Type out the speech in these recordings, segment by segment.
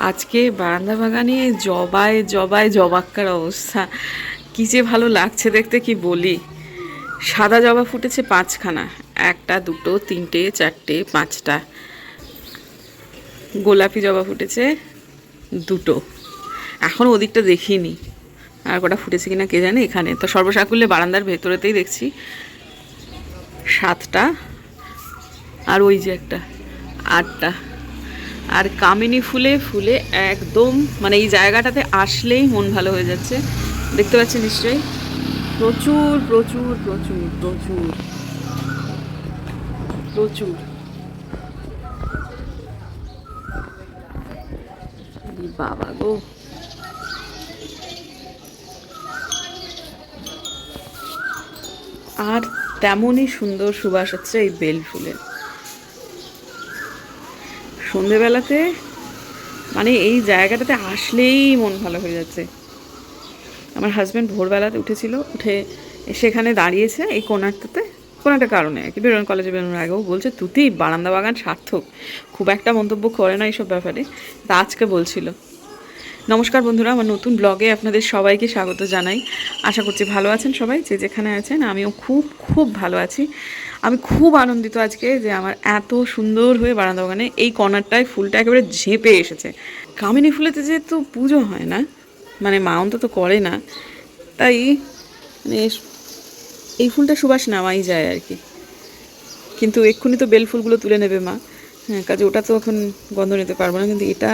আজকে বারান্দা বাগানে জবায় জবায় জবাক্কার অবস্থা। কী যে ভালো লাগছে দেখতে, কি বলি। সাদা জবা ফুটেছে পাঁচখানা, একটা, দুটো, তিনটে, চারটে, পাঁচটা। গোলাপি জবা ফুটেছে দুটো। এখন ওদিকটা দেখিনি। আর কটা ফুটেছে কিনা কে জানে এখানে। তো সর্বসাকুল্যে বারান্দার ভেতরেতেই দেখছি সাতটা আর ওই যে একটা, আটটা। আর কামিনী ফুলে ফুলে একদম মানে এই জায়গাটাতে আসলেই মন ভালো হয়ে যাচ্ছে। দেখতে পাচ্ছেন নিশ্চয়ই? প্রচুর প্রচুর প্রচুর প্রচুর। প্রচুর। বাবা গো। আর তেমনই সুন্দর সুবাস হচ্ছে এই বেল ফুলের সন্ধেবেলাতে মানে এই জায়গাটাতে আসলেই মন ভালো হয়ে যাচ্ছে। আমার হাজব্যান্ড ভোরবেলাতে উঠেছিল, উঠে সেখানে দাঁড়িয়েছে এই কোনারটাতে কোনো একটা কারণে আর কি বেরোন কলেজে বেরোনোর আগেও বলছে, তুতি, বারান্দা বাগান সার্থক। খুব একটা মন্তব্য করে না এইসব ব্যাপারে, তা আজকে বলছিল। নমস্কার বন্ধুরা, আমার নতুন ব্লগে আপনাদের সবাইকে স্বাগত জানাই। আশা করছি ভালো আছেন সবাই, যে যেখানে আছেন, আমিও খুব খুব ভালো আছি। আমি খুব আনন্দিত আজকে যে আমার এত সুন্দর হয়ে বারান্দা বাগানে এই কর্নারটায় ফুলটা একেবারে ঝেঁপে এসেছে। কামিনী ফুলেতে যেহেতু পুজো হয় না মানে মা অন্তত করে না, তাই মানে এই ফুলটা সুবাস নেওয়াই যায় আর কি। কিন্তু এক্ষুনি তো বেল ফুলগুলো তুলে নেবে মা। হ্যাঁ কাজে ওটা তো এখন গন্ধ নিতে পারব না, কিন্তু এটা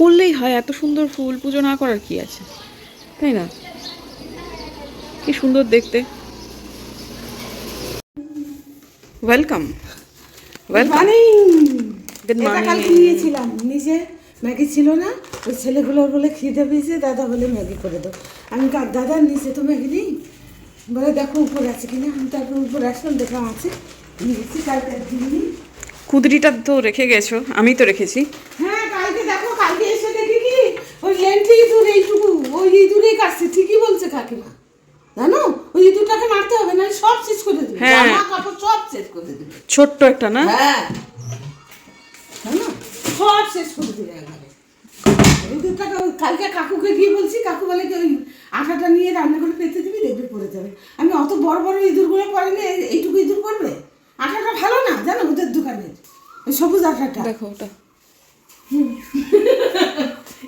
করলেই হয়, এত সুন্দর ফুল, পুজো না করার কি আছে? তাই না? কি সুন্দর দেখতে। ওয়েলকাম ওয়েলকাম গুড মর্নিং নিয়েছিলাম। নিজে ম্যাগি ছিল না ওই ছেলেগুলোর বলে খিদে পেয়েছে দাদা বলে ম্যাগি করে দাও। আমি কার দাদা নিচে তো ম্যাগি নেই। বলে দেখো উপরে আছে কিনা। আমি তারপর উপরে আসলাম দেখলাম আছে। নিয়েছি কালকে দিইনি কুদরিটা তো রেখে গেছো আমি তো রেখেছি। হ্যাঁ কালকে দেখো কালকে এসে দেখি কি? ওই লেন্টি ইঁদুর এইটুকু। ওই ইঁদুরেই কাটছে ঠিকই বলছে কাকিমা। জানো? ওই ইঁদুরটাকে মারতে হবে না সব শেষ করে দেবে। হ্যাঁ। কাপড় সব শেষ করে দেবে। ছোট্ট একটা না? হ্যাঁ। সব শেষ করে দেবে একবারে। ইঁদুরটাকে কালকে কাকুকে গিয়ে বলছি কাকু বলে কি ওই আটাটা নিয়ে রান্না করে পেতে দিবি দেখবি পড়ে যাবে। আমি অত বড় বড় ইঁদুরগুলো পড়েনি এই- এইটুকু ইঁদুর পড়বে? আটাটা ভালো না? জানো ওদের দোকানের ওই সবুজ আটাটা। দেখো ওটা।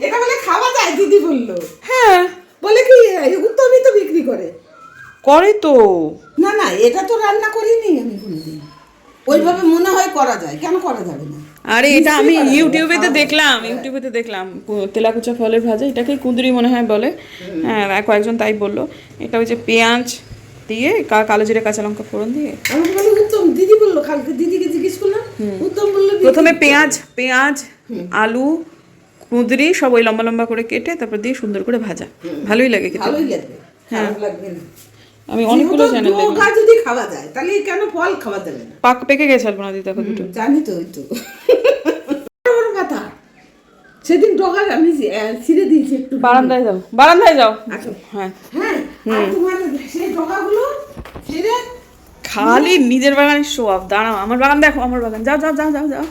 এটা বলে খাওয়া যায় দিদি বলল। হ্যাঁ। বলে কি উত্তমই তো বিক্রি করে। করে তো। না না এটা তো রান্না করিনি আমি কোনোদিন। ওইভাবে মনে হয় করা যায়। কেন করা যাবে না? আরে এটা আমি করা যাবে। ইউটিউবেতে দেখলাম ইউটিউবেতে দেখলাম তেলাকুচা ফলের ভাজা এটাকে কুঁদরি মনে হয় বলে। হ্যাঁ কয়েকজন তাই বলল। এটা ওই যে পেঁয়াজ দিয়ে কা- কালো জিরে কাঁচা লঙ্কা ফোড়ন দিয়ে। আমি বলি উত্তম দিদি বলল কালকে দিদিকে জিজ্ঞেস করলাম উত্তম বলল প্রথমে পেঁয়াজ পেঁয়াজ আলু কুঁদরি সব ওই লম্বা লম্বা করে কেটে তারপর দিয়ে সুন্দর করে ভাজা। ভালোই লাগে খেতে। ভালোই লাগবে খারাপ লাগবে না। আমি অনেকগুলো চ্যানেল দেখলাম। ডোকা যদি খাওয়া যায় তাহলে কেন ফল খাওয়া যাবে না? পাক পেকে গেছে অল্পনা দিতে দেখো দুটো। জানি তো ওই তো। বড় বড় পাতা সেদিন ডগা আমি ছিঁড়ে দিয়েছি একটু বারান্দায় যাও বারান্দায় যাও। আচ্ছা। হ্যাঁ। হ্যাঁ তোমার সেই ডগাগুলো ছিঁড়ে খালি নিজের বাগানে শো অফ দাঁড়াও আমার বাগান দেখো আমার বাগান। যাও যাও যাও যাও যাও।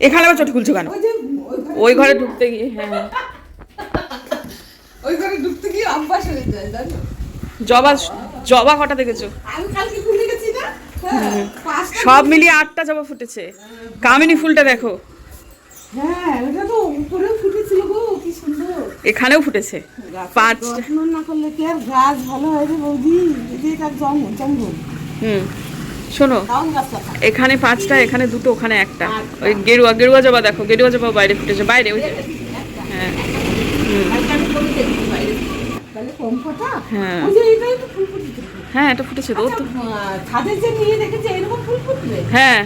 এখানে আবার চোট খুলছো কেন? ওই ঘরে- ওই ঘরে ঢুকতে গিয়ে হ্যাঁ। ওই ঘরে ঢুকতে গিয়ে অভ্যাস হয়ে যায় জানো? জবা জবা কটা দেখেছ? হ্যাঁ সব মিলিয়ে আটটা জবা ফুটেছে। কামিনী ফুলটা দেখো। হ্যাঁ এখানেও ফুটেছে। পাঁচ না করলে কি আর গাছ ভালো হয় রে বৌদি? এটা জঙ্গল জঙ্গল। হুম শোনো। এখানে পাঁচটা এখানে দুটো ওখানে একটা। ওই গেরুয়া গেরুয়া জবা দেখো গেরুয়া জবা বাইরে ফুটেছে। বাইরে ওই হ্যাঁ কালকে আমি করে দেখি বাইরে। তাহলে কম কথা হ্যাঁ। হ্যাঁ এটা ফুটেছে তো ফুটবে? হ্যাঁ।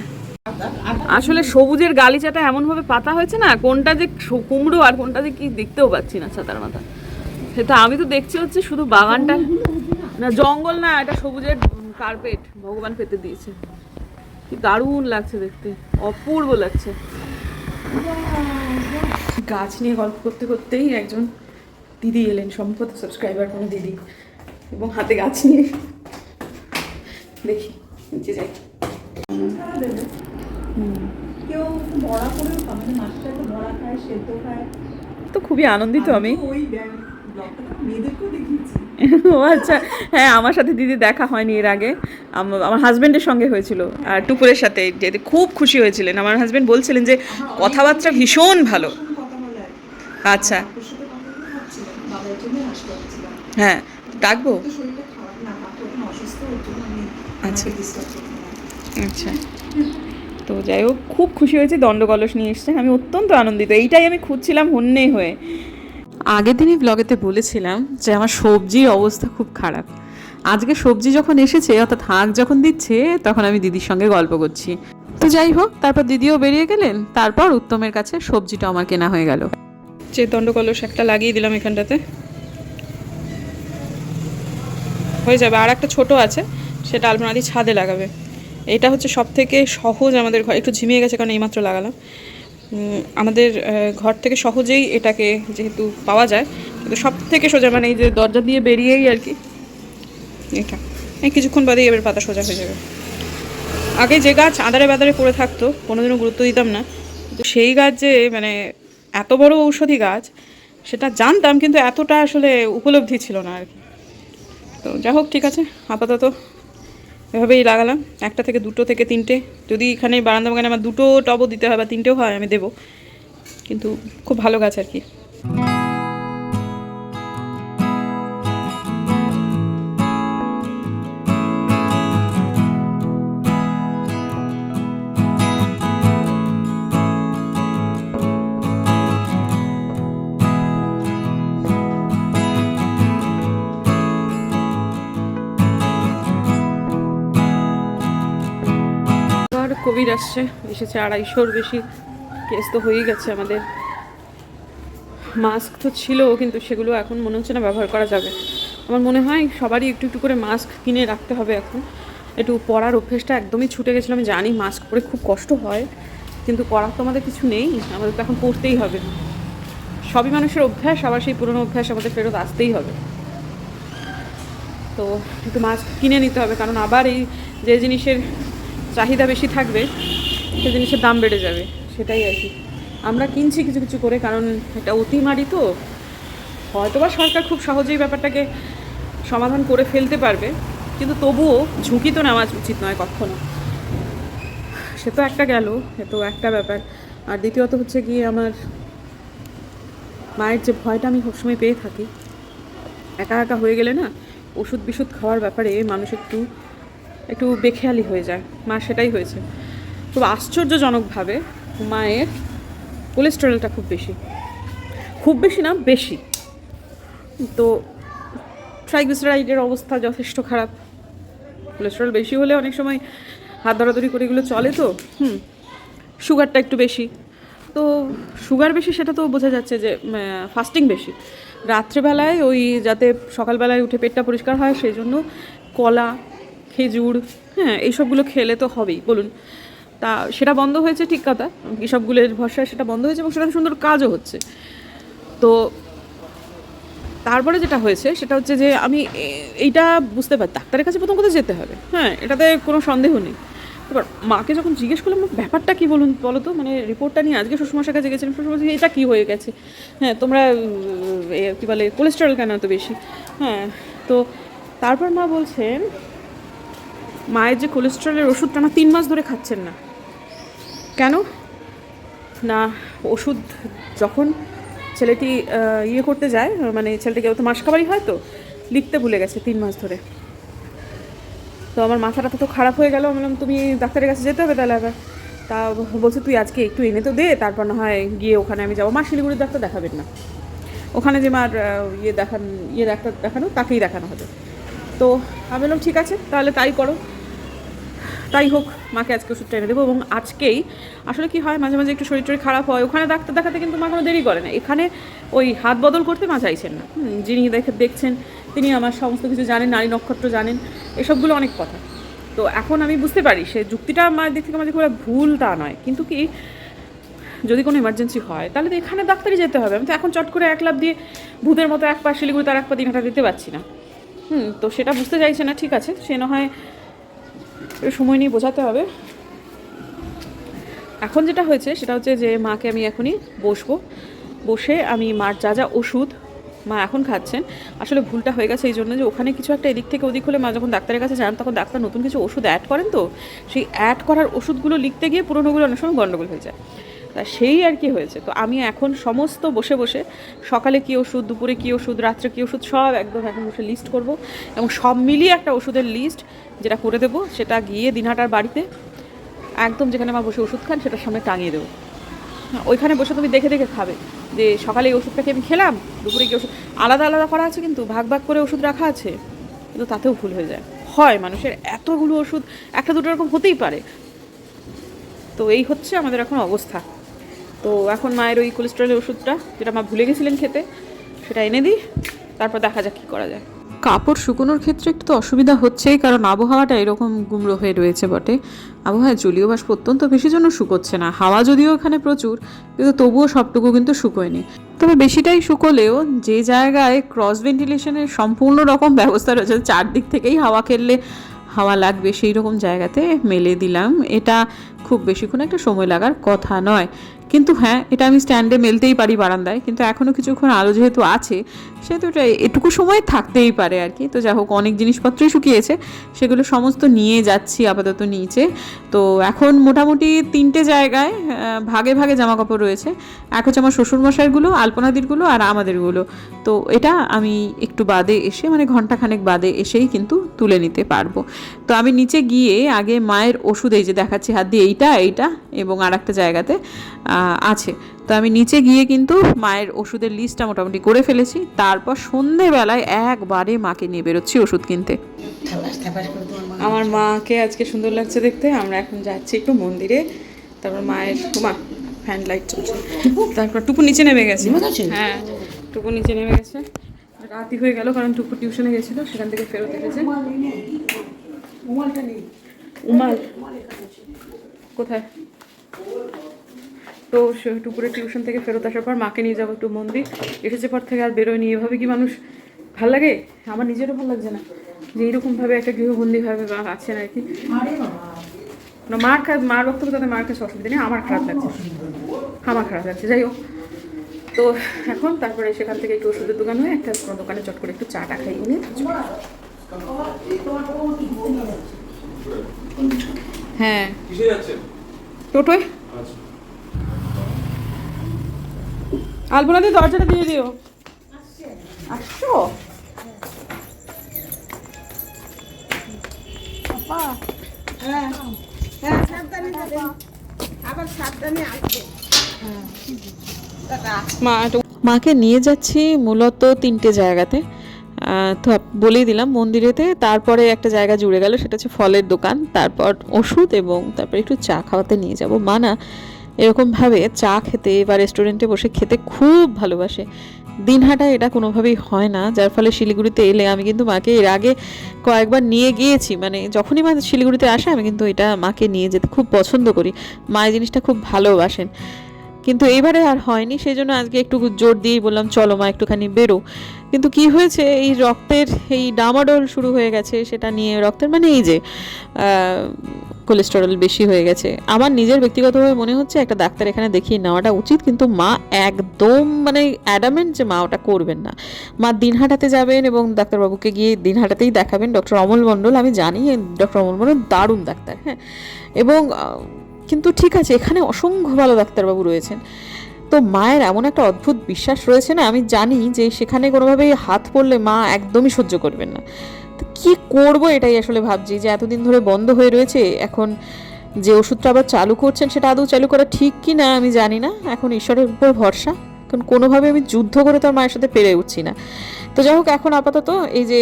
আসলে সবুজের গালিচাটা এমনভাবে পাতা হয়েছে না কোনটা যে কুমড়ো আর কোনটা যে কি দেখতেও পাচ্ছি না ছাতার মাথা। সেটা আমি তো দেখছি হচ্ছে শুধু বাগানটা। না? জঙ্গল না এটা সবুজের কার্পেট ভগবান পেতে দিয়েছে। কি দারুণ লাগছে দেখতে। অপূর্ব লাগছে। গাছ নিয়ে গল্প করতে করতেই একজন দিদি এলেন সম্পদ সাবস্ক্রাইবার কোনো দিদি এবং হাতে গাছ নিয়ে। দেখি নিচে যাই। কেউ বড়া করেও খাবে মাছটা তো বড়া খায় সেদ্ধ খায়। তো খুবই আনন্দিত আমি ও আচ্ছা হ্যাঁ আমার সাথে দিদি দেখা হয়নি এর আগে। আমার হাজবেন্ডের সঙ্গে হয়েছিল। আর টুকুরের সাথে যেতে খুব খুশি হয়েছিলেন। আমার হাজবেন্ড বলছিলেন যে কথাবার্তা ভীষণ ভালো। আচ্ছা ওর সাথে কথা বলে ভাবছিলাম বাবার জন্য আসতে পারছিলাম হ্যাঁ ডাকবো তো শরীরটা খারাপ না কাকু এখন অসুস্থ ওর জন্য আমি আচ্ছা। আচ্ছা। তো যাই হোক খুব খুশি হয়েছি দণ্ডকলস নিয়ে এসছেন। আমি অত্যন্ত আনন্দিত এইটাই আমি খুঁজছিলাম হন্যে হয়ে। আগের দিনই ব্লগেতে বলেছিলাম যে আমার সবজির অবস্থা খুব খারাপ। আজকে সবজি যখন এসেছে অর্থাৎ হাঁক যখন দিচ্ছে তখন আমি দিদির সঙ্গে গল্প করছি। তো যাই হোক তারপর দিদিও বেরিয়ে গেলেন তারপর উত্তমের কাছে সবজিটা আমার কেনা হয়ে গেল। যে দণ্ডকলস একটা লাগিয়ে দিলাম এখানটাতে। হয়ে যাবে। আর একটা ছোট আছে, সেটা আলমারি ছাদে লাগাবে। এটা হচ্ছে সব থেকে সহজ আমাদের ঘর। একটু ঝিমিয়ে গেছে কারণ এইমাত্র লাগালাম। আমাদের ঘর থেকে সহজেই এটাকে যেহেতু পাওয়া যায়, কিন্তু সব থেকে সোজা মানে এই যে দরজা দিয়ে বেরিয়েই আর কি, এটা। এই কিছুক্ষণ বাদেই এবার পাতা সোজা হয়ে যাবে। আগে যে গাছ আদারে বাদারে পড়ে থাকতো, কোনোদিনও গুরুত্ব দিতাম না। কিন্তু সেই গাছ যে মানে এত বড় ঔষধি গাছ, সেটা জানতাম, কিন্তু এতটা আসলে উপলব্ধি ছিল না আর কি। তো যা হোক, ঠিক আছে, আপাতত এভাবেই লাগালাম। একটা থেকে দুটো থেকে তিনটে। যদি এখানে বারান্দা বাগানে আমার দুটো টবও দিতে হয় বা তিনটেও হয়, আমি দেবো। কিন্তু খুব ভালো গাছ আর কি। কোভিড আসছে, এসেছে আড়াইশোর বেশি কেস তো হয়েই গেছে আমাদের। মাস্ক তো ছিল কিন্তু সেগুলো এখন মনে হচ্ছে না ব্যবহার করা যাবে। আমার মনে হয় সবারই একটু একটু করে মাস্ক কিনে রাখতে হবে এখন। একটু পরার অভ্যেসটা একদমই ছুটে গেছিল, আমি জানি মাস্ক পরে খুব কষ্ট হয়, কিন্তু করার তো আমাদের কিছু নেই, আমাদের তো এখন পড়তেই হবে। সবই মানুষের অভ্যাস, আবার সেই পুরনো অভ্যাস আমাদের ফেরত আসতেই হবে। তো একটু মাস্ক কিনে নিতে হবে, কারণ আবার এই যে জিনিসের চাহিদা বেশি থাকবে সে জিনিসের দাম বেড়ে যাবে। সেটাই আর কি। আমরা কিনছি কিছু কিছু করে, কারণ এটা অতিমারি তো, হয়তোবা সরকার খুব সহজেই ব্যাপারটাকে সমাধান করে ফেলতে পারবে, কিন্তু তবুও ঝুঁকি তো নেওয়া উচিত নয় কখনো। সে তো একটা গেল সে তো একটা ব্যাপার। আর দ্বিতীয়ত হচ্ছে কি আমার মায়ের যে ভয়টা আমি সবসময় পেয়ে থাকি, একা একা হয়ে গেলে না ওষুধ বিষুধ খাওয়ার ব্যাপারে মানুষ একটু একটু বেখেয়ালি হয়ে যায়। মা সেটাই হয়েছে। খুব আশ্চর্যজনকভাবে মায়ের কোলেস্টেরলটা খুব বেশি। খুব বেশি না, বেশি। তো ট্রাইগ্লিসারাইডের অবস্থা যথেষ্ট খারাপ। কোলেস্টেরল বেশি হলে অনেক সময় হাত ধরাধরি করে এগুলো চলে তো, হুম সুগারটা একটু বেশি। তো সুগার বেশি সেটা তো বোঝা যাচ্ছে যে ফাস্টিং বেশি। রাত্রেবেলায় ওই যাতে সকালবেলায় উঠে পেটটা পরিষ্কার হয়, সেই জন্য কলা খেজুর হ্যাঁ এইসবগুলো খেলে তো হবেই বলুন। তা সেটা বন্ধ হয়েছে ঠিক কথা কৃষকগুলোর ভরসায় সেটা বন্ধ হয়েছে এবং সেটা সুন্দর কাজও হচ্ছে। তো তারপরে যেটা হয়েছে সেটা হচ্ছে যে আমি এইটা বুঝতে পারি ডাক্তারের কাছে প্রথম কথা যেতে হবে। হ্যাঁ এটাতে কোনো সন্দেহ নেই। এবার মাকে যখন জিজ্ঞেস করলাম ব্যাপারটা কী বলুন বলো তো মানে রিপোর্টটা নিয়ে আজকে শ্বশুরমশার কাছে গেছিলাম শ্বশুরমশাই বলছে, এটা কী হয়ে গেছে? হ্যাঁ তোমরা কি বলে কোলেস্টেরল কেন এত বেশি? হ্যাঁ তো তারপর মা বলছেন মায়ের যে কোলেস্ট্রলের ওষুধটা না তিন মাস ধরে খাচ্ছেন না। কেন? না, ওষুধ যখন ছেলেটি ইয়ে করতে যায় মানে ছেলেটিকে তো মাস খাবারই হয় তো, লিখতে ভুলে গেছে তিন মাস ধরে। তো আমার মাথাটা তো খারাপ হয়ে গেল বললাম, তুমি ডাক্তারের কাছে যেতে হবে তাহলে আবার। তা বলছে, তুই আজকে একটু এনে তো দে, তারপর না হয় গিয়ে ওখানে আমি যাব। মা শিলিগুড়ির ডাক্তার দেখাবেন না। ওখানে যে মার ইয়ে দেখান ইয়ে ডাক্তার দেখানো, তাকেই দেখানো হবে। তো আমি বললাম, ঠিক আছে, তাহলে তাই করো। তাই হোক, মাকে আজকে ওষুধটা এনে দেবো এবং আজকেই আসলে কি হয়, মাঝে মাঝে একটু শরীর টরীর খারাপ হয়। ওখানে ডাক্তার দেখাতে কিন্তু মা কোনো দেরি করে না। এখানে ওই হাত বদল করতে মা চাইছেন না। যিনি দেখে দেখছেন, তিনি আমার সমস্ত কিছু জানেন, নারী নক্ষত্র জানেন, এসবগুলো অনেক কথা। তো এখন আমি বুঝতে পারি, সে যুক্তিটা আমার দিক থেকে মাঝে খুব ভুল তা নয়। কিন্তু কি, যদি কোনো এমার্জেন্সি হয়, তাহলে তো এখানে ডাক্তারই যেতে হবে। আমি তো এখন চট করে এক লাভ দিয়ে ভূতের মতো এক পা শিলিগুড়ি তার এক পা দিনহাটা দিতে পারছি না। হুম, তো সেটা বুঝতে চাইছে না, ঠিক আছে। সে না হয় একটু সময় নিয়ে বোঝাতে হবে। এখন যেটা হয়েছে সেটা হচ্ছে যে মাকে আমি এখনই বসবো। বসে আমি মার যা যা ওষুধ মা এখন খাচ্ছেন। আসলে ভুলটা হয়ে গেছে এই জন্য যে ওখানে কিছু একটা এদিক থেকে ওদিক হলে মা যখন ডাক্তারের কাছে যান তখন ডাক্তার নতুন কিছু ওষুধ অ্যাড করেন তো? সেই অ্যাড করার ওষুধগুলো লিখতে গিয়ে পুরোনোগুলো অনেক সময় গণ্ডগোল হয়ে যায়। তা সেই আর কি হয়েছে? তো আমি এখন সমস্ত বসে বসে সকালে কী ওষুধ, দুপুরে কী ওষুধ, রাত্রে কী ওষুধ সব একদম এখন বসে লিস্ট করব এবং সব মিলিয়ে একটা ওষুধের লিস্ট যেটা করে দেবো সেটা গিয়ে দিনহাটার বাড়িতে একদম যেখানে মা বসে ওষুধ খান সেটার সামনে টাঙিয়ে দেবো। হ্যাঁ, ওইখানে বসে তুমি দেখে দেখে খাবে যে সকালে এই ওষুধটাকে আমি খেলাম দুপুরে কি ওষুধ আলাদা আলাদা করা আছে কিন্তু ভাগ ভাগ করে ওষুধ রাখা আছে কিন্তু তাতেও ভুল হয়ে যায়। হয় মানুষের এতগুলো ওষুধ একটা দুটো রকম হতেই পারে। তো এই হচ্ছে আমাদের এখন অবস্থা। তো এখন মায়ের ওই কোলেস্ট্রলের ওষুধটা যেটা মা ভুলে গেছিলেন খেতে সেটা এনে দিই তারপর দেখা যাক কী করা যায়। কাপড় শুকোনোর ক্ষেত্রে একটু তো অসুবিধা হচ্ছেই, কারণ আবহাওয়াটা এরকম গুমড়ো হয়ে রয়েছে বটে। আবহাওয়ায় জলীয় বাষ্প অত্যন্ত বেশি জন্য শুকোচ্ছে না, হাওয়া যদিও এখানে প্রচুর, কিন্তু তবুও সবটুকু কিন্তু শুকোয়নি। তবে বেশিটাই শুকোলেও যে জায়গায় ক্রস ভেন্টিলেশনের সম্পূর্ণ রকম ব্যবস্থা রয়েছে, চারদিক থেকেই হাওয়া খেললে হাওয়া লাগবে, সেই রকম জায়গাতে মেলে দিলাম। এটা খুব বেশিক্ষণ একটা সময় লাগার কথা নয়। কিন্তু হ্যাঁ এটা আমি স্ট্যান্ডে মেলতেই পারি বারান্দায়, কিন্তু এখনও কিছুক্ষণ আলো যেহেতু আছে, সেহেতু এটা এটুকু সময় থাকতেই পারে আর কি। তো যা হোক, অনেক জিনিসপত্রই শুকিয়েছে, সেগুলো সমস্ত নিয়ে যাচ্ছি আপাতত নিচে। তো এখন মোটামুটি তিনটে জায়গায় ভাগে ভাগে জামা কাপড় রয়েছে। এক হচ্ছে আমার শ্বশুরমশাইগুলো, আলপনাদিরগুলো আর আমাদেরগুলো। তো এটা আমি একটু বাদে এসে মানে ঘন্টাখানেক বাদে এসেই কিন্তু তুলে নিতে পারব। তো আমি নিচে গিয়ে আগে মায়ের ওষুধ এই যে দেখাচ্ছি, হাত দিয়ে এইটা এইটা এবং আর একটা জায়গাতে আছে। তো আমি নিচে গিয়ে কিন্তু মায়ের ওষুধের লিস্টটা মোটামুটি করে ফেলেছি। তারপর সন্ধেবেলায় একবারে মাকে নিয়ে বেরোচ্ছি ওষুধ কিনতে। আমার মাকে আজকে সুন্দর লাগছে দেখতে। আমরা এখন যাচ্ছি একটু মন্দিরে। তারপর মায়ের মা ফ্যান লাইট চলছে। তারপর টুকু নিচে নেমে গেছে। নেমে গেছে? হ্যাঁ টুকু নিচে নেমে গেছে। রাতি হয়ে গেল কারণ টুকু টিউশনে গেছিল সেখান থেকে ফেরত এসেছে। উমালটা নেই। উমাল? কোথায়? তো সে টুকুরে টিউশন থেকে ফেরত আসার পর মাকে নিয়ে যাব একটু মন্দির। এসেছে পর থেকে আর বেরোয়নি। এভাবে কি মানুষ ভালো লাগে? আমার নিজেরও ভালো লাগছে না। যে এইরকমভাবে একটা গৃহবন্দীভাবে বা আছেন আর কি। না মার খা মার বক্তব্য তাদের মার কাছে অসুবিধা নেই। আমার খারাপ লাগছে। আমার খারাপ লাগছে। যাই হোক। তো এখন তারপরে সেখান থেকে একটু ওষুধের দোকান হয়ে একটা কোনো দোকানে চট করে একটু চাটা খাই নিয়ে হ্যাঁ। টোটোয় আচ্ছা আলপনা দিয়ে দরজাটা দিয়ে দিও। আসছো? হ্যাঁ হ্যাঁ সাবধানে যাবে। আবার সাবধানে আসবে। টাটা। মা মাকে নিয়ে যাচ্ছি মূলত তিনটে জায়গাতে। তো বলেই দিলাম মন্দিরেতে। তারপরে একটা জায়গা জুড়ে গেল সেটা হচ্ছে ফলের দোকান। তারপর ওষুধ এবং তারপরে একটু চা খাওয়াতে নিয়ে যাব। মা না এরকমভাবে চা খেতে বা রেস্টুরেন্টে বসে খেতে খুব ভালোবাসে। দিনহাটা এটা কোনোভাবেই হয় না, যার ফলে শিলিগুড়িতে এলে আমি কিন্তু মাকে এর আগে কয়েকবার নিয়ে গিয়েছি। মানে যখনই মা শিলিগুড়িতে আসে, আমি কিন্তু এটা মাকে নিয়ে যেতে খুব পছন্দ করি। মা এই জিনিসটা খুব ভালোবাসেন। কিন্তু এইবারে আর হয়নি সেই জন্য আজকে একটু জোর দিয়েই বললাম, চলো মা, একটুখানি বেরো। কিন্তু কি হয়েছে, এই রক্তের, এই ডামাডোল শুরু হয়ে গেছে, সেটা নিয়ে রক্তের মানে এই যে কোলেস্টেরল বেশি হয়ে গেছে। আমার নিজের ব্যক্তিগতভাবে মনে হচ্ছে একটা ডাক্তার এখানে দেখিয়ে নেওয়াটা উচিত, কিন্তু মা একদম মানে অ্যাডামেন্ট যে মা ওটা করবেন না। মা দিন দিনহাটাতে যাবেন এবং ডাক্তারবাবুকে গিয়ে দিনহাটাতেই দেখাবেন। ডক্টর অমল মণ্ডল, আমি জানি ডক্টর অমল মণ্ডল দারুণ ডাক্তার হ্যাঁ। এবং কিন্তু ঠিক আছে, এখানে অসংখ্য ভালো ডাক্তারবাবু রয়েছেন। তো মায়ের এমন একটা অদ্ভুত বিশ্বাস রয়েছে না, আমি জানি যে সেখানে কোনোভাবেই হাত পড়লে মা একদমই সহ্য করবেন না। কী করব এটাই আসলে ভাবছি যে এতদিন ধরে বন্ধ হয়ে রয়েছে এখন যে ওষুধটা আবার চালু করছেন সেটা আদৌ চালু করা ঠিক কি না আমি জানি না এখন ঈশ্বরের উপর ভরসা কারণ কোনোভাবে আমি যুদ্ধ করে তো মায়ের সাথে পেরে উঠছি না। তো যাই হোক এখন আপাতত এই যে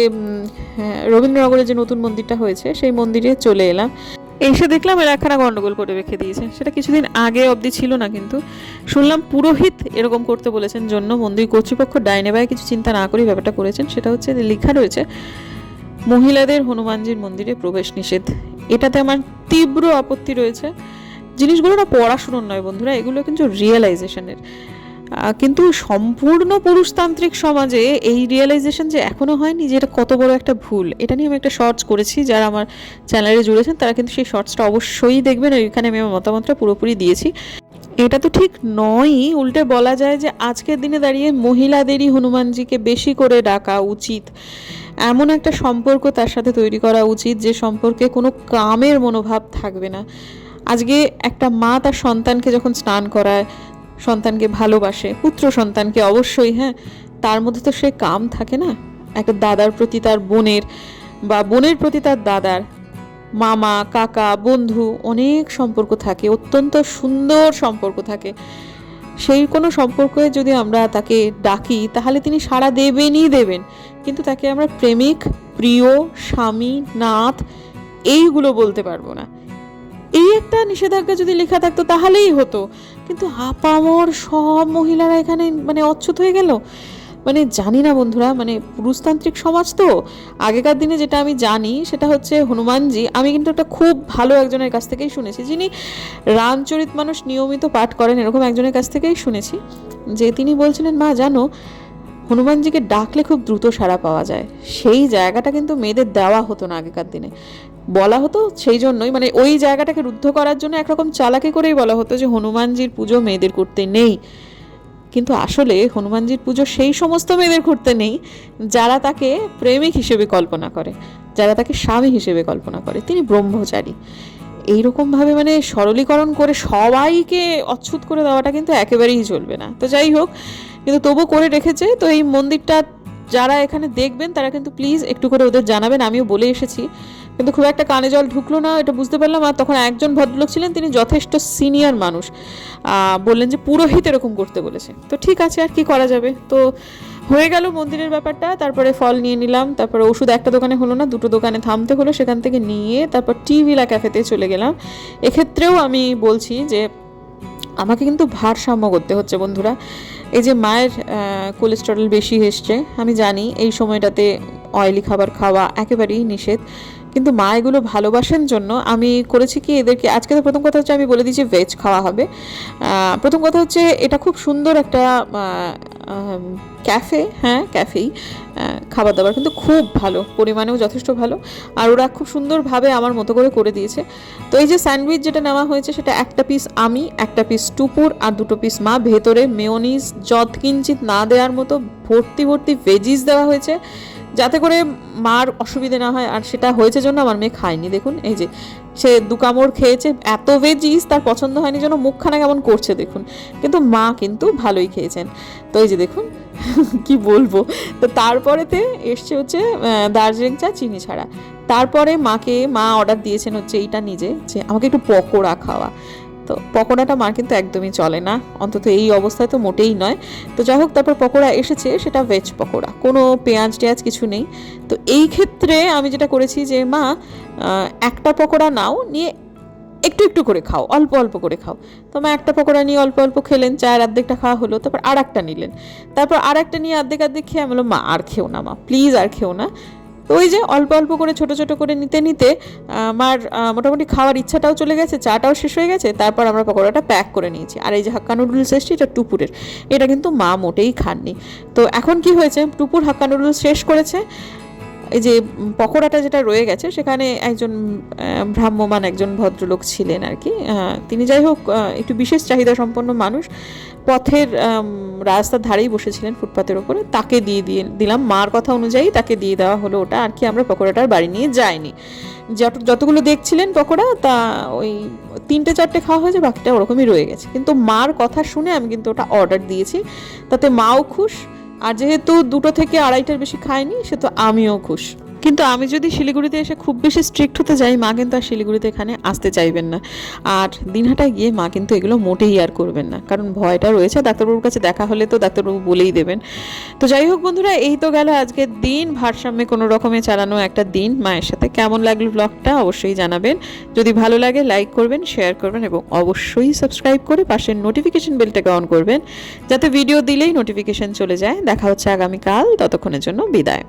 হ্যাঁ, রবীন্দ্রনগরে যে নতুন মন্দিরটা হয়েছে সেই মন্দিরে চলে এলাম। এসে দেখলাম এরা একখানা গন্ডগোল করে রেখে দিয়েছে। সেটা কিছুদিন আগে অবধি ছিল না কিন্তু শুনলাম পুরোহিত এরকম করতে বলেছেন জন্য মন্দির কর্তৃপক্ষ ডাইনে বাই কিছু চিন্তা না করে ব্যাপারটা করেছেন। সেটা হচ্ছে লেখা রয়েছে মহিলাদের হনুমানজির মন্দিরে প্রবেশ নিষেধ। এটাতে আমার তীব্র আপত্তি রয়েছে। জিনিসগুলো না পড়াশুনোর নয় বন্ধুরা, এগুলো কিন্তু রিয়েলাইজেশনের কিন্তু সম্পূর্ণ পুরুষতান্ত্রিক সমাজে এই রিয়েলাইজেশন যে এখনও হয়নি, যে এটা কত বড় একটা ভুল, এটা নিয়ে আমি একটা শর্টস করেছি। যারা আমার চ্যানেলে জুড়েছেন, তারা কিন্তু সেই শর্টসটা অবশ্যই দেখবেন। আর এখানে আমি আমার মতামতটা পুরোপুরি দিয়েছি। এটা তো ঠিক নয়ই, উল্টে বলা যায় যে আজকের দিনে দাঁড়িয়ে মহিলাদেরই হনুমানজিকে বেশি করে ডাকা উচিত। এমন একটা সম্পর্ক তার সাথে তৈরি করা উচিত যে সম্পর্কে কোনো কামের মনোভাব থাকবে না। আজকে একটা মা তার সন্তানকে যখন স্নান করায়, সন্তানকে ভালোবাসে, পুত্র সন্তানকে অবশ্যই হ্যাঁ তার মধ্যে তো সে কাম থাকে না। একটা দাদার প্রতি তার বোনের বা বোনের প্রতি তার দাদার, মামা, কাকা, বন্ধু অনেক সম্পর্ক থাকে, অত্যন্ত সুন্দর সম্পর্ক থাকে। সেই কোনো সম্পর্কে যদি আমরা তাকে ডাকি, তাহলে তিনি সারা দেবেনই দেবেন। কিন্তু তাকে আমরা প্রেমিক, প্রিয়, স্বামী নাথ এইগুলো বলতে পারব না। এই একটা নিষেধাজ্ঞা যদি লেখা থাকতো, তাহলেই হতো। কিন্তু আপামর সব মহিলারা এখানে মানে অচ্ছুত হয়ে গেল। মানে জানি না বন্ধুরা মানে পুরুষতান্ত্রিক সমাজ তো। আগেকার দিনে যেটা আমি জানি সেটা হচ্ছে হনুমানজি। আমি কিন্তু একটা খুব ভালো একজনের কাছ থেকেই শুনেছি, যিনি রামচরিত মানুষ নিয়মিত পাঠ করেন, এরকম একজনের কাছ থেকেই শুনেছি। যে তিনি বলছিলেন, মা, জানো, হনুমানজিকে ডাকলে খুব দ্রুত সাড়া পাওয়া যায়। সেই জায়গাটা কিন্তু মেয়েদের দেওয়া হতো না আগেকার দিনে। বলা হতো সেই জন্যই মানে ওই জায়গাটাকে রুদ্ধ করার জন্য একরকম চালাকি করেই বলা হতো যে হনুমানজির পুজো মেয়েদের করতে নেই। কিন্তু আসলে হনুমানজির পুজো সেই সমস্ত মেয়েদের করতে নেই, যারা তাকে প্রেমিক হিসেবে কল্পনা করে, যারা তাকে স্বামী হিসেবে কল্পনা করে। তিনি ব্রহ্মচারী। এইরকমভাবে মানে সরলীকরণ করে সবাইকে অচ্ছুত করে দেওয়াটা কিন্তু একেবারেই চলবে না। তো যাই হোক, কিন্তু তবু করে রেখেছে। তো এই মন্দিরটা যারা এখানে দেখবেন, তারা কিন্তু প্লিজ একটু করে ওদের জানাবেন। আমিও বলে এসেছি কিন্তু খুব একটা কানে জল ঢুকলো না, এটা বুঝতে পারলাম। আর তখন একজন ভদ্রলোক ছিলেন, তিনি যথেষ্ট সিনিয়র মানুষ। বললেন যে পুরোহিত এরকম করতে বলেছে। তো ঠিক আছে, আর কি করা যাবে? তো হয়ে গেল মন্দিরের ব্যাপারটা, তারপরে ফল নিয়ে নিলাম, তারপরে ওষুধ একটা দোকানে হলো না, দুটো দোকানে থামতে হলো, সেখান থেকে নিয়ে তারপর টি ভিলা ক্যাফেতে চলে গেলাম। এক্ষেত্রেও আমি বলছি যে আমাকে কিন্তু ভারসাম্য করতে হচ্ছে বন্ধুরা। এই যে মায়ের কোলেস্টেরল বেশি এসছে, আমি জানি এই সময়টাতে অয়েলি খাবার খাওয়া একেবারেই নিষেধ। কিন্তু মা এগুলো ভালোবাসেন জন্য আমি করেছি কি এদেরকে, আজকে তো প্রথম কথা হচ্ছে আমি বলে দিয়েছি ভেজ খাওয়া হবে। প্রথম কথা হচ্ছে এটা খুব সুন্দর একটা ক্যাফে হ্যাঁ ক্যাফেই খাবার দাবার কিন্তু খুব ভালো, পরিমাণেও যথেষ্ট ভালো। আর ওরা খুব সুন্দরভাবে আমার মতো করে করে দিয়েছে। তো এই যে স্যান্ডউইচ যেটা নেওয়া হয়েছে সেটা একটা পিস আমি, একটা পিস টুপুর আর দুটো পিস মা। ভেতরে মেয়নিজ যৎ কিঞ্চিত না দেওয়ার মতো, ভর্তি ভর্তি ভেজিস দেওয়া হয়েছে। যাতে করে মার অসুবিধে না হয়, আর সেটা হয়েছে জন্য আমার মেয়ে খায়নি। দেখুন, এই যে সে দু কামড় খেয়েছে, এত ভেজিস তার পছন্দ হয়নি যেন মুখখানা কেমন করছে, দেখুন। কিন্তু মা কিন্তু ভালোই খেয়েছেন। তো এই যে দেখুন, কি বলব? তো তারপরেতে এসছে হচ্ছে দার্জিলিং চা, চিনি ছাড়া। তারপরে মাকে মা অর্ডার দিয়েছেন হচ্ছে এইটা নিজে, যে আমাকে একটু পকোড়া খাওয়া। তো পকোড়াটা মার কিন্তু একদমই চলে না। অন্তত এই অবস্থায় তো মোটেই নয়। তো যাই হোক, তারপর পকোড়া এসেছে, সেটা ভেজ পকোড়া। কোনো পেঁয়াজ টেয়াজ কিছু নেই। তো এই ক্ষেত্রে আমি যেটা করেছি যে, মা একটা পকোড়া নাও, নিয়ে একটু একটু করে খাও, অল্প অল্প করে খাও। তো মা, একটা পকোড়া নিয়ে অল্প অল্প খেলেন, চায়ের অর্ধেকটা খাওয়া হলো, তারপর আর একটা নিলেন। তারপর আর একটা নিয়ে অর্ধেক অর্ধেক খেয়ে আমি বললাম, মা, আর খেও না, মা প্লিজ আর খেও না। তো ওই যে অল্প অল্প করে, ছোট ছোট করে নিতে নিতে আমার মোটামুটি খাওয়ার ইচ্ছাটাও চলে গেছে, চাটাও শেষ হয়ে গেছে, তারপর আমরা পকোড়াটা প্যাক করে নিয়েছি। আর এই যে হাক্কা নুডলস এসছে, এটা টুপুরের। এটা কিন্তু মা মোটেই খাননি। তো এখন কি হয়েছে? টুপুর হাক্কা নুডলস শেষ করেছে। এই যে পকোড়াটা যেটা রয়ে গেছে, সেখানে একজন ভ্রাম্যমান একজন ভদ্রলোক ছিলেন আর কি। তিনি যাই হোক একটু বিশেষ চাহিদা সম্পন্ন মানুষ। পথের রাস্তার ধারেই বসেছিলেন ফুটপাতের ওপরে। তাকে দিয়ে দিয়ে দিলাম, মার কথা অনুযায়ী তাকে দিয়ে দেওয়া হলো ওটা। আর কি আমরা পকোড়াটার বাড়ি নিয়ে যাইনি। যত, যতগুলো দেখছিলেন পকোড়া, তা ওই তিনটে, চারটে খাওয়া হয়েছে, বাকিটা ওরকমই রয়ে গেছে। কিন্তু মার কথা শুনে আমি কিন্তু ওটা অর্ডার দিয়েছি। তাতে মাও খুশ, আর যেহেতু দুটো থেকে আড়াইটার বেশি খায়নি, সে তো আমিও খুশ। কিন্তু আমি যদি শিলিগুড়িতে এসে খুব বেশি স্ট্রিক্ট হতে যাই, মা কিন্তু আর শিলিগুড়িতে এখানে আসতে চাইবেন না। আর দিনহাটায় গিয়ে মা কিন্তু এগুলো মোটেই আর করবেন না। কারণ ভয়টা রয়েছে, ডাক্তারবাবুর কাছে দেখা হলে তো ডাক্তারবাবু বলেই দেবেন। তো যাই হোক বন্ধুরা, এই তো গেল আজকের দিন। ভারসাম্যে কোনো রকমে চালানো একটা দিন। মায়ের সাথে কেমন লাগল ব্লগটা অবশ্যই জানাবেন। যদি ভালো লাগে লাইক করবেন শেয়ার করবেন এবং অবশ্যই সাবস্ক্রাইব করে পাশের নোটিফিকেশন বেলটাকে অন করবেন। যাতে ভিডিও দিলেই নোটিফিকেশন চলে যায়। দেখা হচ্ছে আগামীকাল। ততক্ষণের জন্য বিদায়।